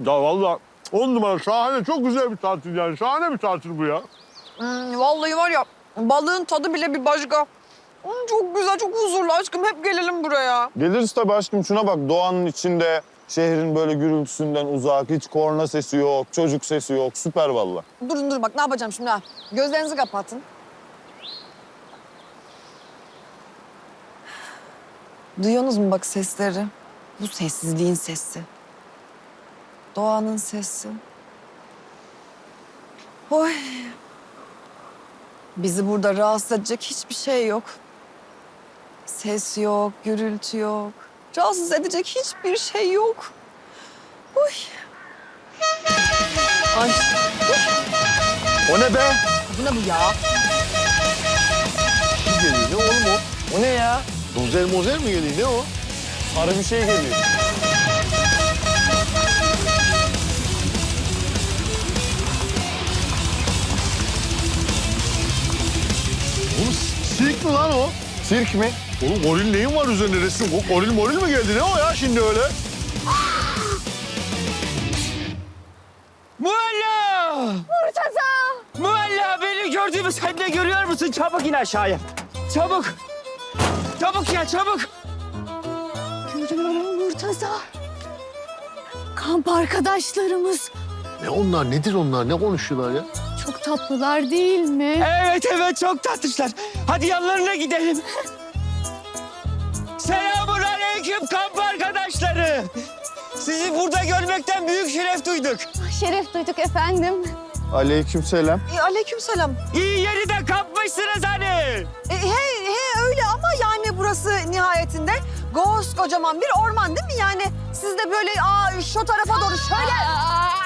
Ya vallahi on numara şahane çok güzel bir tatil yani. Şahane bir tatil bu ya. Hmm, vallahi var ya balığın tadı bile bir başka. Hmm, çok güzel, çok huzurlu aşkım. Hep gelelim buraya. Geliriz tabii aşkım şuna bak doğanın içinde şehrin böyle gürültüsünden uzak hiç korna sesi yok, çocuk sesi yok. Süper valla. Durun dur bak ne yapacağım şimdi ha. Gözlerinizi kapatın. Duyuyorsunuz mu bak sesleri? Bu sessizliğin sesi. Doğanın sesi. Oy. Bizi burada rahatsız edecek hiçbir şey yok. Ses yok, gürültü yok. Rahatsız edecek hiçbir şey yok. Oy. Ay. O ne be? Bu ne bu ya? Ne geliyor ne oğlum o? O ne ya? Dozer mozer mi geliyor ne o? Sarı bir şey geliyor. Oğlum sirk mi lan o? Sirk mi? Oğlum goril neyin var üzerinde resim? O goril moril mi geldi ne o ya şimdi öyle? Mualla! Murtaza! Mualla benim gördüğümü sen de görüyor musun? Çabuk in aşağıya. Çabuk. Çabuk ya çabuk. Görüyorum Murtaza. Kamp arkadaşlarımız Ne onlar nedir onlar ne konuşuyorlar ya? Tatlılar değil mi? Evet evet çok tatlışlar. Hadi yanlarına gidelim. Selamun aleyküm kamp arkadaşları. Sizi burada görmekten büyük şeref duyduk. Şeref duyduk efendim. Aleykümselam. E, aleykümselam. İyi yeri de kapmışsınız hani. E, he, he öyle ama yani burası nihayetinde kocaman bir orman değil mi? Yani siz de böyle aa, şu tarafa doğru şöyle... Ne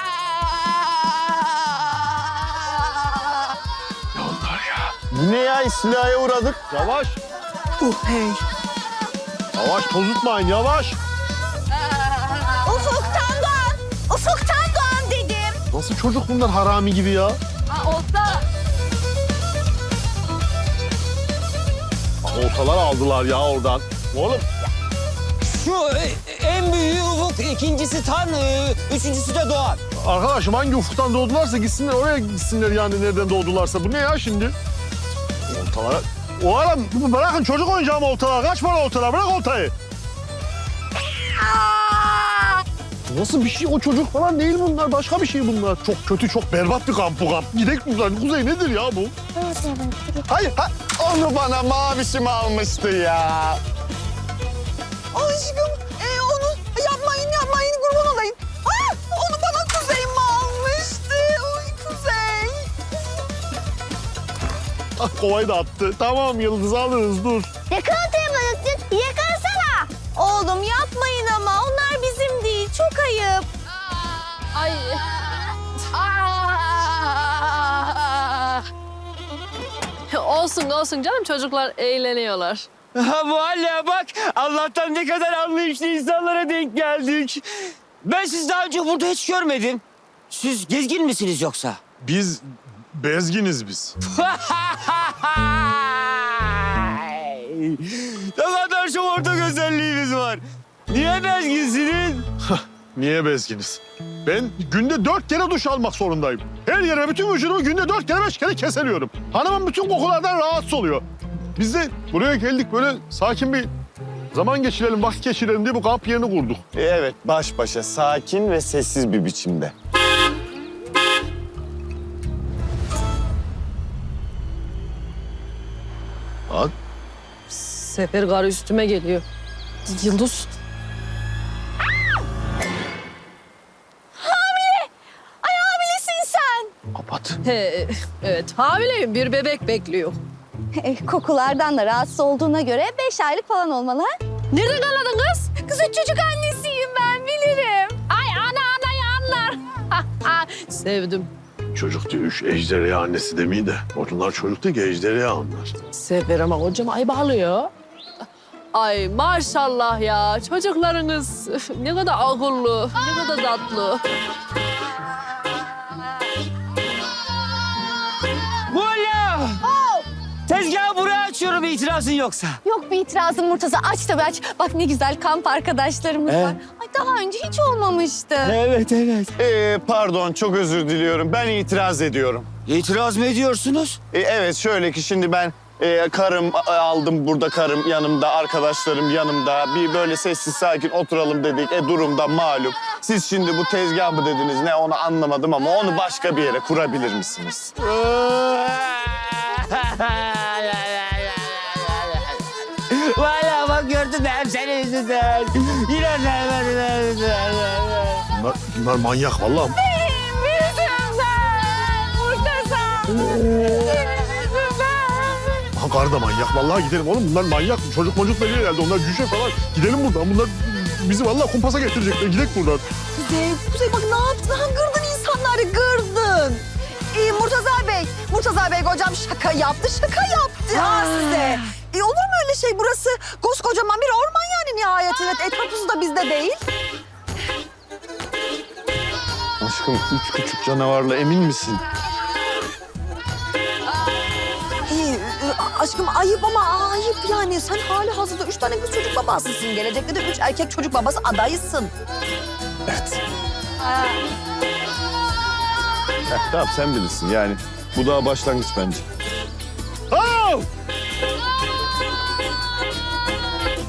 Bu ne ya? İstilaya uğradık. Yavaş. Uh hey. Yavaş tozutmayın yavaş. Ufuktan doğan, ufuktan doğan dedim. Nasıl çocuk bunlar harami gibi ya? olsa Oltalar aldılar ya oradan. Oğlum Şu e, en büyüğü Ufuk, ikincisi Tan, e, üçüncüsü de Doğan. arkadaşım hangi ufuktan doğdularsa gitsinler oraya gitsinler yani nereden doğdularsa. Bu ne ya şimdi? Oltalara... Oğlum bırakın çocuk oyuncağı mı oltalar? Kaç para oltalar? Bırak oltayı. Nasıl bir şey o çocuk falan değil bunlar. Başka bir şey bunlar. Çok kötü, çok berbat bir kamp bu kamp. Gidek buradan. Kuzey nedir ya bu? Hayır, ha, onu bana mavişim almıştı ya. Aşkım kovayı da attı. Tamam Yıldız alırız dur. yakalatamadık. Yakalasana. Oğlum yapmayın ama onlar bizim değil. Çok ayıp. Ay. Olsun olsun canım çocuklar eğleniyorlar. Ha bu hale bak Allah'tan ne kadar anlayışlı insanlara denk geldik. Ben sizi daha önce burada hiç görmedim. Siz gezgin misiniz yoksa? Biz bezginiz biz. ne kadar çok ortak özelliğimiz var. Niye bezginsiniz? Niye bezginiz? Ben günde dört kere duş almak zorundayım. Her yere bütün vücudumu günde dört kere beş kere keseliyorum. Hanımın bütün kokulardan rahatsız oluyor. Biz de buraya geldik böyle sakin bir zaman geçirelim, vakit geçirelim diye bu kamp yerini kurduk. Evet, baş başa sakin ve sessiz bir biçimde. Lan Sefer karı üstüme geliyor. Yıldız. Ay hamilesin sen. kapat. He, evet hamileyim bir bebek bekliyor. Eh, kokulardan da rahatsız olduğuna göre beş aylık falan olmalı ha? Nereden anladın kız? Kız o çocuk annesiyim ben bilirim. Ay ana anayı anlar. Sevdim. Çocuk diyor, üç ejderha annesi demeyi de. Onlar çocuk değil ki ejderha onlar. Sefer ama kocam ay bağlıyor. Ay maşallah ya çocuklarınız ne kadar akıllı, ne kadar tatlı. Valla! Tezgahı buraya açıyorum itirazın yoksa. Yok bir itirazım Murtaza. Aç tabii aç. Bak ne güzel kamp arkadaşlarımız Ee? var. Daha önce hiç olmamıştı. Evet evet. Ee, pardon çok özür diliyorum. Ben itiraz ediyorum. İtiraz mı ediyorsunuz? E, evet şöyle ki şimdi ben e, karım a- aldım burada karım yanımda arkadaşlarım yanımda bir böyle sessiz sakin oturalım dedik. E durumda malum. Siz şimdi bu tezgah mı dediniz ne onu anlamadım ama onu başka bir yere kurabilir misiniz? hep senin yüzünden. Yine Bunlar, bunlar manyak vallahi. Ha karı da manyak. Vallahi gidelim oğlum. Bunlar manyak. Çocuk mocuk belli herhalde. Onlar cüce falan. Gidelim buradan. Bunlar bizi vallahi kumpasa getirecekler. Gidelim buradan. Kuzey, Kuzey bak ne yaptın? Ha, gırdın insanları, gırdın. Ee, Murtaza Bey, Murtaza Bey hocam şaka yaptı, şaka yaptı ha size. E, olur mu öyle şey? Burası koskocaman bir orman yani nihayetinde. Etrafımız da bizde değil. Aşkım üç küçük canavarla emin misin? İyi, e, aşkım ayıp ama ayıp yani. Sen hali hazırda üç tane kız çocuk babasısın. Gelecekte de üç erkek çocuk babası adayısın. Evet. Heh, tamam sen bilirsin yani. Bu daha başlangıç bence.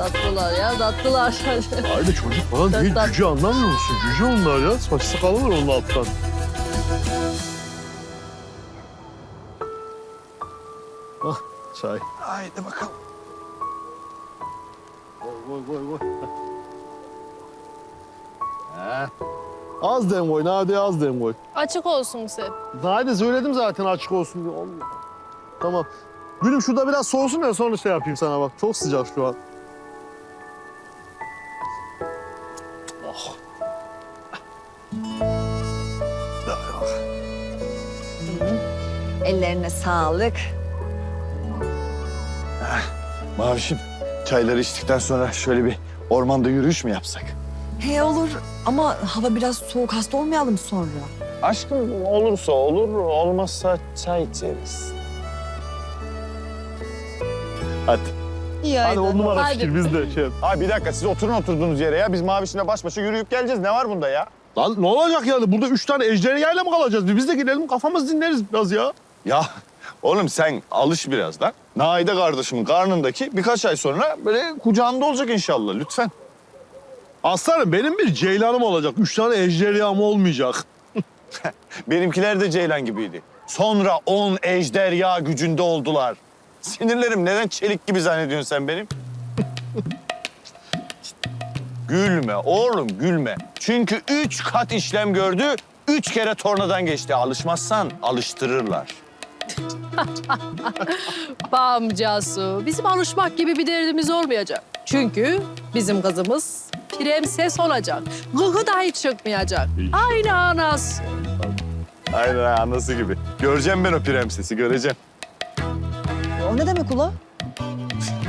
Tatlılar ya tatlılar. Aile çocuk falan değil. Tat- Cüce anlamıyor musun? Cüce onlar ya. Saç sakalı var onun alttan. Ah çay. Haydi bakalım. Koy koy koy koy. He. Az dem koy. Hadi az dem koy. Açık olsun sen. Hadi söyledim zaten açık olsun diye. Allah. Tamam. Gülüm şurada biraz soğusun ya sonra şey yapayım sana bak. Çok sıcak şu an. Ellerine sağlık. Mavişim çayları içtikten sonra şöyle bir ormanda yürüyüş mü yapsak? He olur ama hava biraz soğuk hasta olmayalım sonra. Aşkım olursa olur, olmazsa çay içeriz. Hadi. İyi Hadi on numara Hadi. fikir biz de şey. Abi bir dakika siz oturun oturduğunuz yere ya. Biz Mavişim'le baş başa yürüyüp geleceğiz. Ne var bunda ya? Lan ne olacak yani? Burada üç tane ejderhayla mı kalacağız? Biz de gidelim kafamız dinleriz biraz ya. Ya oğlum sen alış biraz da. Naide kardeşimin karnındaki birkaç ay sonra böyle kucağında olacak inşallah lütfen. Aslanım benim bir ceylanım olacak. Üç tane ejderham olmayacak. Benimkiler de Ceylan gibiydi. Sonra on ejderha gücünde oldular. Sinirlerim neden çelik gibi zannediyorsun sen benim? gülme oğlum gülme. Çünkü üç kat işlem gördü, üç kere tornadan geçti. Alışmazsan alıştırırlar. Bamcasu. Bizim alışmak gibi bir derdimiz olmayacak. Çünkü bizim kızımız prenses olacak. Gıgı dahi çıkmayacak. Aynı anası. Aynen anası gibi. Göreceğim ben o prensesi, göreceğim. O ne demek ula?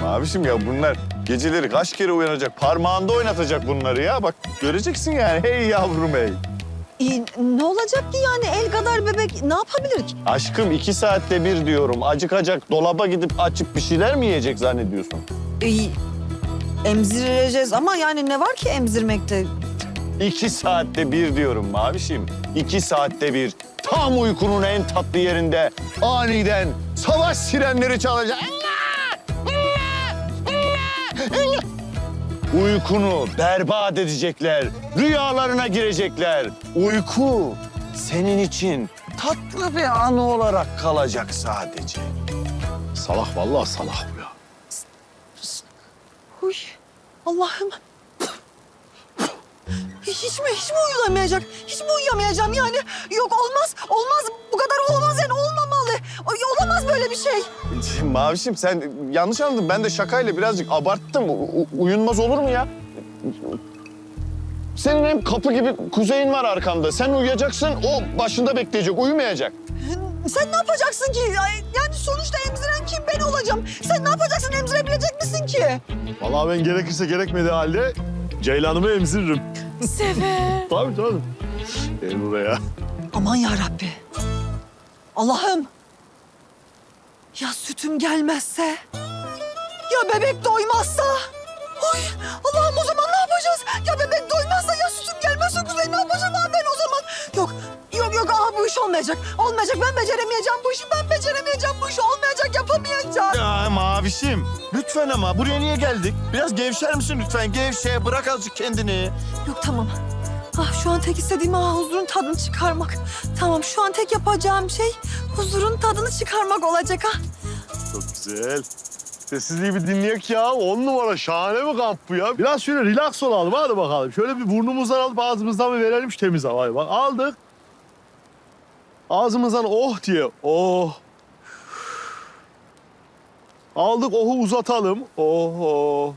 Abişim ya bunlar geceleri kaç kere uyanacak, parmağında oynatacak bunları ya. Bak göreceksin yani. Hey yavrum hey. İyi, ne olacak ki yani el kadar bebek ne yapabilir ki? Aşkım iki saatte bir diyorum. Acıkacak, dolaba gidip açıp bir şeyler mi yiyecek zannediyorsun? İyi, emzireceğiz ama yani ne var ki emzirmekte? İki saatte bir diyorum Mavişim. İki saatte bir. Tam uykunun en tatlı yerinde aniden savaş sirenleri çalacak. Uykunu berbat edecekler. Rüyalarına girecekler. Uyku senin için tatlı bir anı olarak kalacak sadece. Salak vallahi salak bu ya. Uy, Allah'ım. Hiç mi, hiç mi uyuyamayacak? Hiç mi uyuyamayacağım yani? Yok olmaz, olmaz. Bu kadar olamaz yani olmamalı. Ay, Olamaz böyle bir şey. Mavişim sen yanlış anladın. Ben de şakayla birazcık abarttım. U- uyunmaz olur mu ya? Senin hem kapı gibi kuzeyin var arkanda. Sen uyuyacaksın, o başında bekleyecek, uyumayacak. Sen ne yapacaksın ki? Ay, Yani sonuçta emziren kim? Ben olacağım. Sen ne yapacaksın? Emzirebilecek misin ki? Vallahi ben gerekirse gerekmediği halde ceylanımı emziririm. Sefer. Tabii tabii. Gel buraya. Aman ya Rabbi. Allah'ım. Ya sütüm gelmezse? Ya bebek doymazsa? Oy Allah'ım o zaman ne yapacağız? Ya bebek doymazsa ya sütüm gelmezse Kuzey ne yapacağım abi ben o zaman? Yok yok yok aha bu iş olmayacak. Olmayacak ben beceremeyeceğim bu işi ben beceremeyeceğim bu işi olmayacak yapamayacağım. Ya mavişim lütfen ama buraya niye geldik? Biraz gevşer misin lütfen? Gevşe bırak azıcık kendini. Yok tamam. Ah şu an tek istediğim ah huzurun tadını çıkarmak. Tamam şu an tek yapacağım şey huzurun tadını çıkarmak olacak ha. Çok güzel. Sessizliği bir dinleyek ya. On numara şahane bir kamp bu ya. Biraz şöyle relax olalım hadi bakalım. Şöyle bir burnumuzdan alıp ağzımızdan bir verelim şu temiz havayı. Bak aldık. Ağzımızdan oh diye oh. Aldık ohu uzatalım. Oh oh.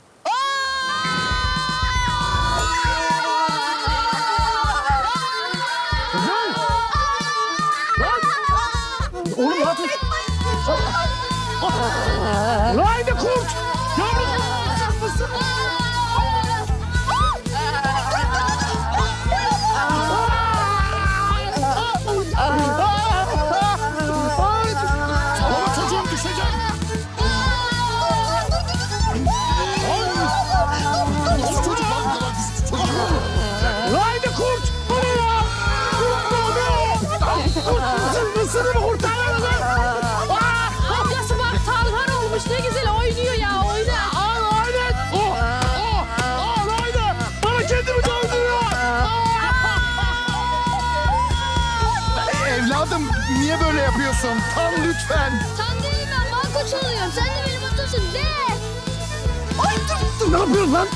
Ne yapıyorsun lan?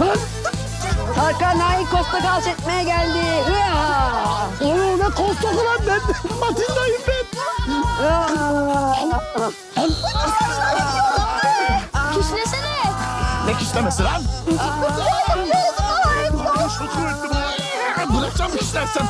Lan! Tarkan Ay Costa etmeye geldi. Oğlum ne kostoku lan ben? Matindayım ben. Kişnesene. Ne kişlemesi lan? Kuvvetli bu. Bırakacağım istersen.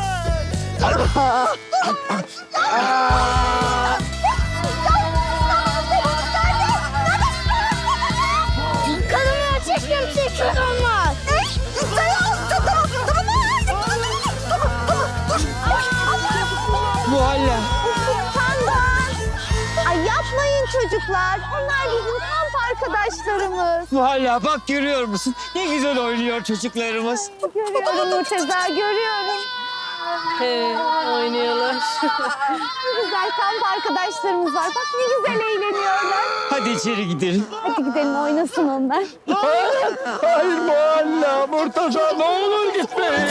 Çocuklar. Onlar bizim kamp arkadaşlarımız. Muhalla bak görüyor musun? Ne güzel oynuyor çocuklarımız. Görüyorum Murteza, görüyorum. He, oynuyorlar. Ne güzel kamp arkadaşlarımız var. Bak ne güzel eğleniyorlar. Hadi içeri gidelim. Hadi gidelim oynasın onlar. Hayır Muhalla, Murtaza ne olur gitmeyin.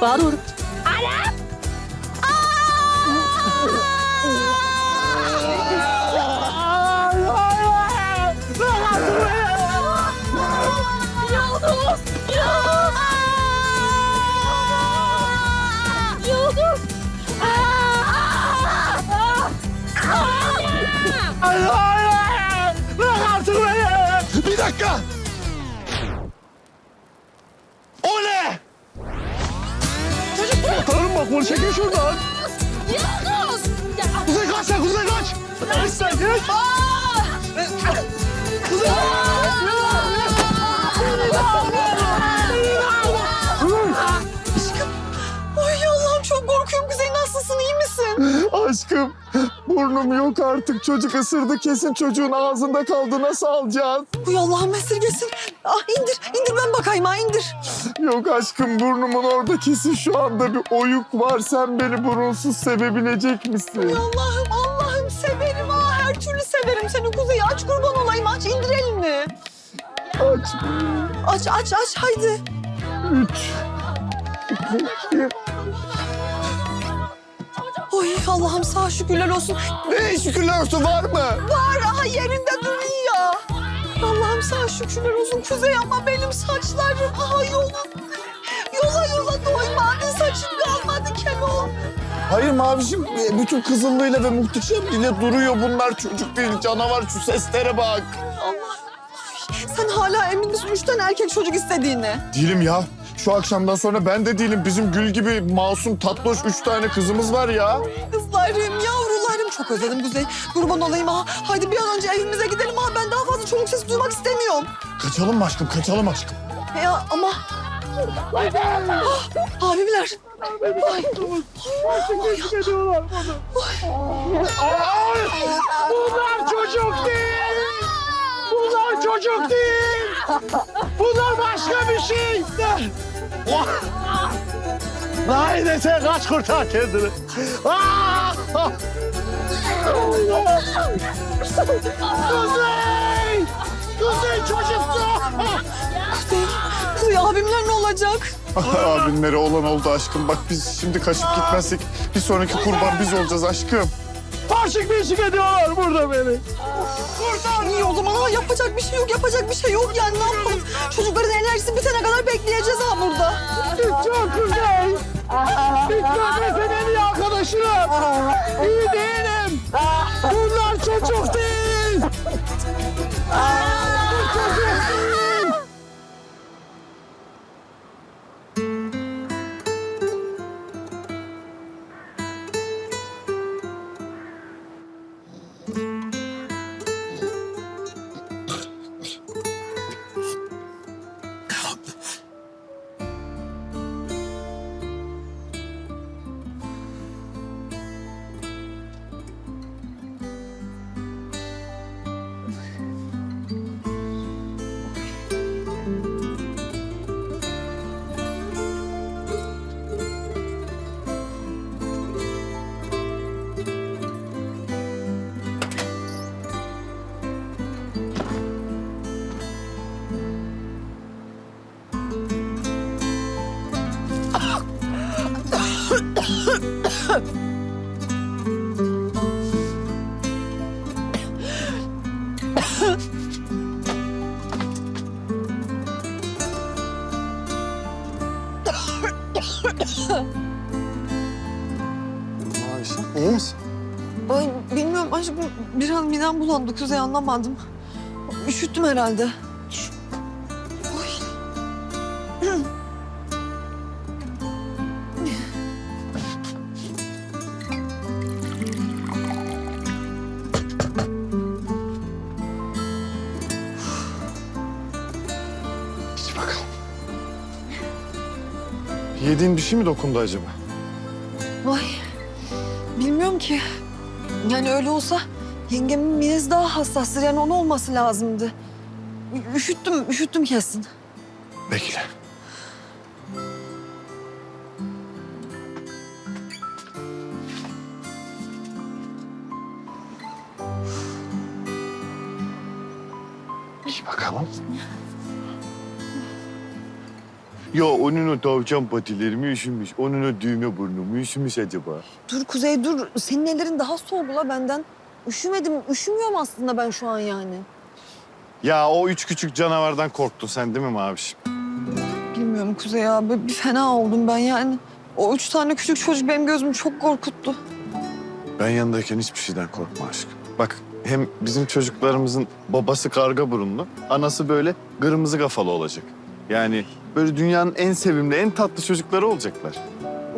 Doğru. Bunu çekin şuradan. Yıldız! Ya, Kuzey kaç sen Kuzey kaç. Kaç sen kaç. Kuzey Ay Allah'ım çok korkuyorum. Kuzey nasılsın, iyi misin? Aşkım burnum yok artık. Çocuk ısırdı kesin çocuğun ağzında kaldı. Nasıl alacağız? Uy Allah'ım esirgesin. Ah indir, indir ben bakayım ha indir. Yok aşkım burnumun orada kesin şu anda bir oyuk var. Sen beni burunsuz sevebilecek misin? Allah'ım Allah'ım severim ha. Her türlü severim seni Kuzey. Aç kurban olayım aç indir elini. Aç. Aç aç aç haydi. Üç. Oy Allah'ım sağ şükürler olsun. Ne şükürler olsun var mı? Var aha yerinde duruyor. Allah'ım sağ şükürler olsun Kuzey ama benim saçlarım aha yolum. yola yola doymadın saçın kalmadı Kemal. Hayır Mavişim e, bütün kızıllığıyla ve muhteşemliğiyle duruyor bunlar çocuk değil canavar şu seslere bak. Sen hala emin misin üç tane erkek çocuk istediğine? Değilim ya. Şu akşamdan sonra ben de değilim. Bizim gül gibi masum tatlış üç tane kızımız var ya. Kızlarım, yavrularım. Çok özledim Kuzey. Kurban olayım ha. Haydi bir an önce evimize gidelim ha. Ben daha fazla çoluk sesi duymak istemiyorum. Kaçalım mı aşkım kaçalım aşkım. Ya ama... Ah, abimler. Ay. Bunlar çocuk değil. Bunlar çocuk değil. Bunlar başka bir şey. Haydi sen kaç kurtar kendini. Ah! Kuzey! Kuzey çocuktu. Kuzey, Kuzey abimler ne olacak? Abinlere olan oldu aşkım. Bak biz şimdi kaçıp gitmezsek bir sonraki kurban biz olacağız aşkım. Paşık beşik ediyorlar burada beni. İyi o zaman ha yapacak bir şey yok, yapacak bir şey yok yani ne yapalım? Çocukların enerjisi bitene kadar bekleyeceğiz ha burada. Çok güzel. Bitmez en iyi arkadaşım. İyi değilim. Bunlar çocuk değil. Bulandı Kuzey anlamadım. Üşüttüm herhalde. Oy. İç bakalım. Yediğin bir şey mi dokundu acaba? Ay bilmiyorum ki. Yani öyle olsa yengemin midesi daha hassastır. Yani onun olması lazımdı. Ü- Üşüttüm, üşüttüm kesin. Bekle. İç bakalım. Ya onun o tavşan patileri mi üşümüş? Onun o düğme burnu mu üşümüş acaba? Dur Kuzey dur. Senin ellerin daha soğuk la benden. Üşümedim. Üşümüyorum aslında ben şu an yani. Ya o üç küçük canavardan korktun sen değil mi Maviş? Bilmiyorum Kuzey ya. Bir bir fena oldum ben yani. O üç tane küçük çocuk benim gözümü çok korkuttu. Ben yanındayken hiçbir şeyden korkma aşkım. Bak hem bizim çocuklarımızın babası karga burunlu, anası böyle kırmızı kafalı olacak. Yani böyle dünyanın en sevimli, en tatlı çocukları olacaklar.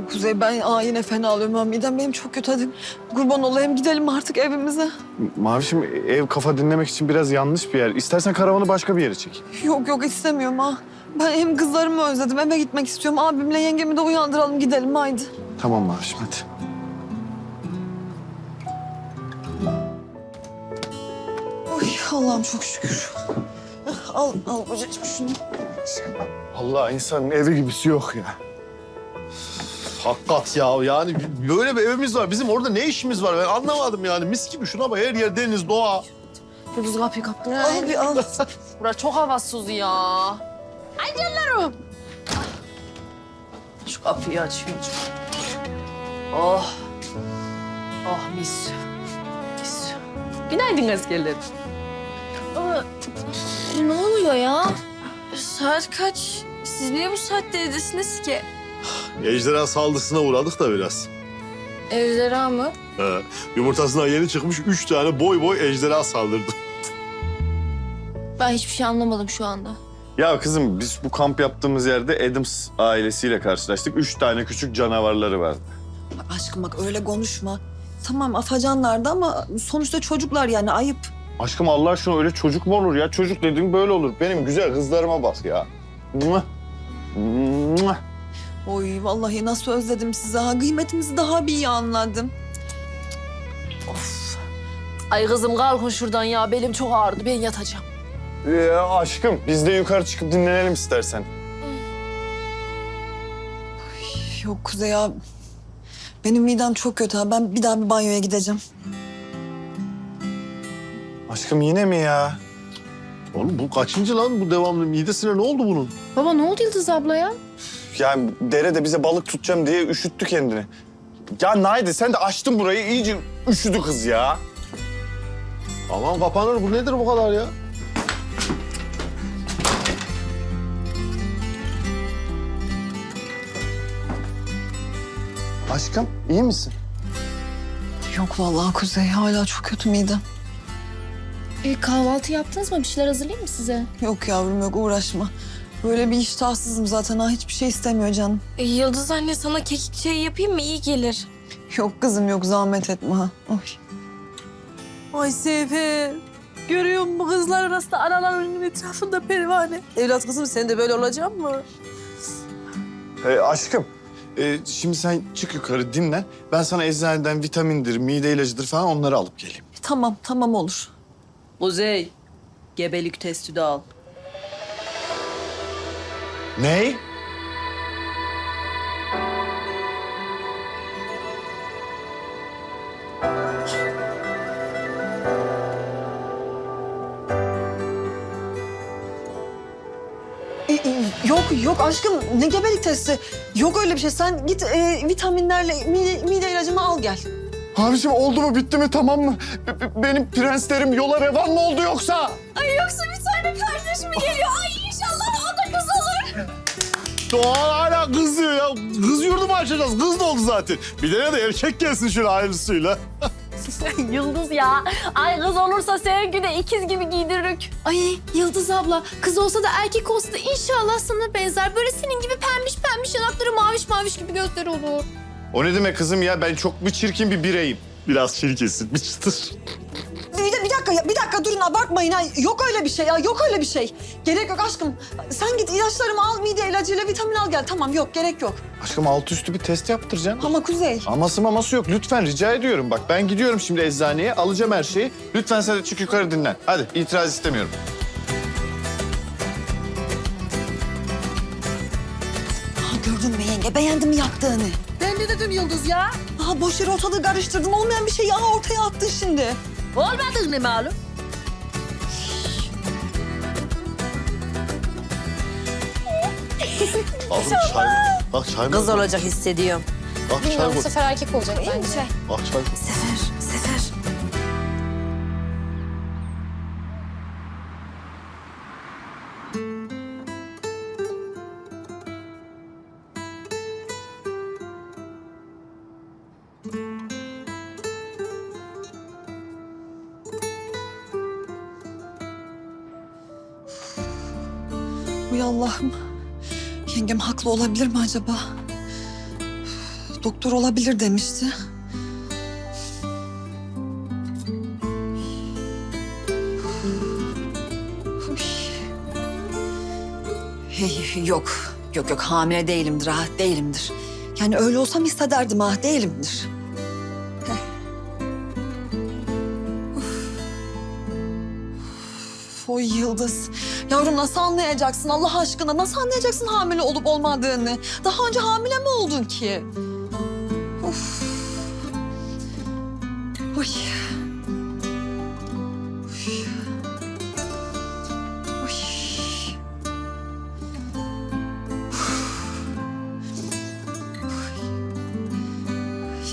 Kuzey ben aa yine fena alıyorum. Ben midem benim çok kötü. Hadi kurban olayım gidelim artık evimize. Mavişim ev kafa dinlemek için biraz yanlış bir yer. İstersen karavanı başka bir yere çek. Yok yok istemiyorum ha. Ben hem kızlarımı özledim eve gitmek istiyorum. Abimle yengemi de uyandıralım gidelim haydi. Tamam Mavişim hadi. Oy Allah'ım çok şükür. Al al kocacığım şunu. Allah insanın evi gibisi yok ya. Hakikat ya yani böyle bir evimiz var. Bizim orada ne işimiz var ben anlamadım yani. Mis gibi şuna bak her yer deniz, doğa. Yıldız kapıyı kapı. Al bir al. Burası çok havasız ya. Ay canlarım. Şu kapıyı açıyorum. Oh. Oh mis. Mis. Günaydın askerlerim. Ne oluyor ya? Saat kaç? Siz niye bu saatte evdesiniz ki? Ejderha saldırısına uğradık da biraz. Ejderha mı? He. Yumurtasından yeni çıkmış üç tane boy boy ejderha saldırdı. Ben hiçbir şey anlamadım şu anda. Ya kızım biz bu kamp yaptığımız yerde Adams ailesiyle karşılaştık. Üç tane küçük canavarları vardı. Bak aşkım bak öyle konuşma. Tamam afacanlardı ama sonuçta çocuklar yani ayıp. Aşkım Allah aşkına öyle çocuk mu olur ya? Çocuk dediğin böyle olur. Benim güzel kızlarıma bak ya. Mua. Mua. Oy vallahi nasıl özledim sizi ha. Kıymetimizi daha bir iyi anladım. Ay kızım kalkın şuradan ya. Belim çok ağrıdı. Ben yatacağım. Ee, aşkım biz de yukarı çıkıp dinlenelim istersen. Yok Kuzey ya. Benim midem çok kötü ha. Ben bir daha bir banyoya gideceğim. Aşkım yine mi ya? Oğlum bu kaçıncı lan bu devamlı midesine ne oldu bunun? Baba ne oldu Yıldız ablaya? Yani derede bize balık tutacağım diye üşüttü kendini. Ya Naydi sen de açtın burayı iyice üşüdü kız ya. Aman kapanır bu nedir bu kadar ya? Aşkım iyi misin? Yok vallahi Kuzey hala çok kötü midem. E, kahvaltı yaptınız mı? Bir şeyler hazırlayayım mı size? Yok yavrum yok uğraşma. Böyle bir iştahsızım zaten ha hiçbir şey istemiyor canım. E, Yıldız anne sana kekik çayı yapayım mı? İyi gelir. Yok kızım yok zahmet etme ha. Oy. Ay Sefer. Görüyor musun bu kızlar arasında analarının etrafında pervane. Evlat kızım sen de böyle olacak mı? Ee, aşkım e, şimdi sen çık yukarı dinlen. Ben sana eczaneden vitamindir, mide ilacıdır falan onları alıp geleyim. Tamam tamam olur. Kuzey, gebelik testi de al. Ney? E, e, yok yok aşkım ne gebelik testi. Yok öyle bir şey. Sen git e, vitaminlerle mide, mide ilacımı al gel. Abiciğim oldu mu bitti mi tamam mı? B- b- benim prenslerim yola revan mı oldu yoksa? Ay yoksa bir tane kardeş mi geliyor? Ay Doğa hala kız diyor ya. Kız yurdu mu açacağız? Kız da oldu zaten. Bir de de erkek gelsin şöyle hayırlısıyla. Yıldız ya. Ay kız olursa seninki de ikiz gibi giydirirük. Ay Yıldız abla kız olsa da erkek olsa da inşallah sana benzer. Böyle senin gibi pembiş pembiş yanakları maviş maviş gibi gözleri olur. O ne demek kızım ya? Ben çok mu çirkin bir bireyim? Biraz çirkinsin, bir çıtır. Dakika ya bir dakika durun abartmayın ha. Yok öyle bir şey ya yok öyle bir şey. Gerek yok aşkım. Sen git ilaçlarımı al mide ilacıyla vitamin al gel. Tamam yok gerek yok. Aşkım altı üstü bir test yaptıracaksın. Ama Kuzey. Aması maması yok. Lütfen rica ediyorum. Bak ben gidiyorum şimdi eczaneye. Alacağım her şeyi. Lütfen sen de çık yukarı dinlen. Hadi itiraz istemiyorum. Ha gördün mü yenge beğendim yaptığını. Ben ne dedim Yıldız ya? Aha boş yere ortalığı karıştırdın. Olmayan bir şeyi aha ortaya attın şimdi. Olmadın ne malum? Aldım çay. Bak çay mı? Kız olacak hissediyorum. Bak çay Bilmiyorum bu sefer erkek olacak bence. Bak çay. Sefer, Uy Allah'ım. Yengem haklı olabilir mi acaba? Doktor olabilir demişti. Hey, yok, yok yok hamile değilimdir ha, değilimdir. Yani öyle olsam hissederdim ha, değilimdir. Uf. Uf, Oy Yıldız. Yavrum nasıl anlayacaksın Allah aşkına? Nasıl anlayacaksın hamile olup olmadığını? Daha önce hamile mi oldun ki? Of. Oy.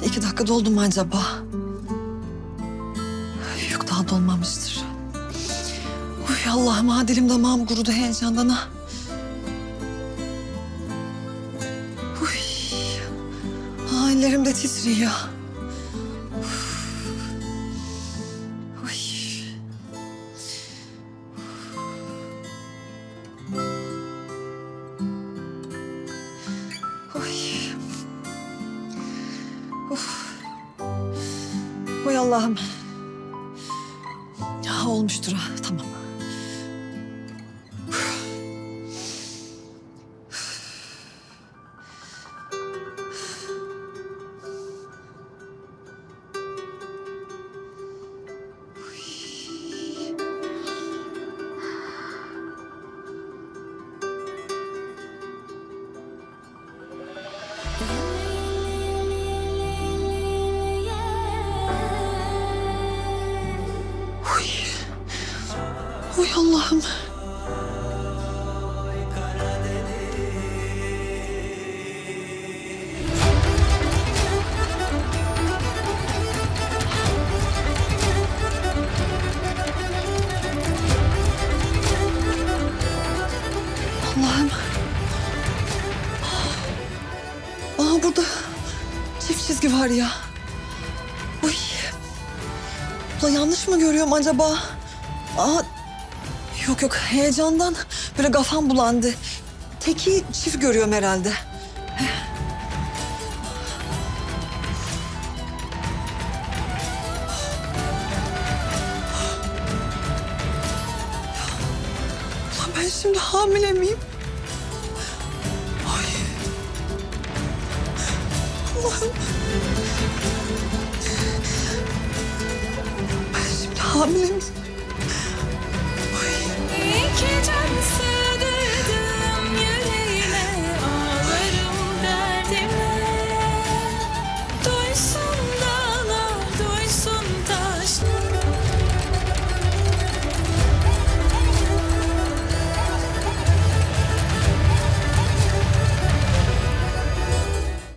İki dakika doldu acaba? Allah'ım ha dilim damağım kurudu heyecandan ha. Uy. Ellerim de titriyor. Allah'ım. Allah'ım. Aa burada çift çizgi var ya. Oy. Ulan yanlış mı görüyorum acaba? Yok yok heyecandan böyle kafam bulandı. Teki çift görüyorum herhalde. Ulan ben şimdi hamile miyim? Ay. Allah'ım. Ben şimdi hamile miyim?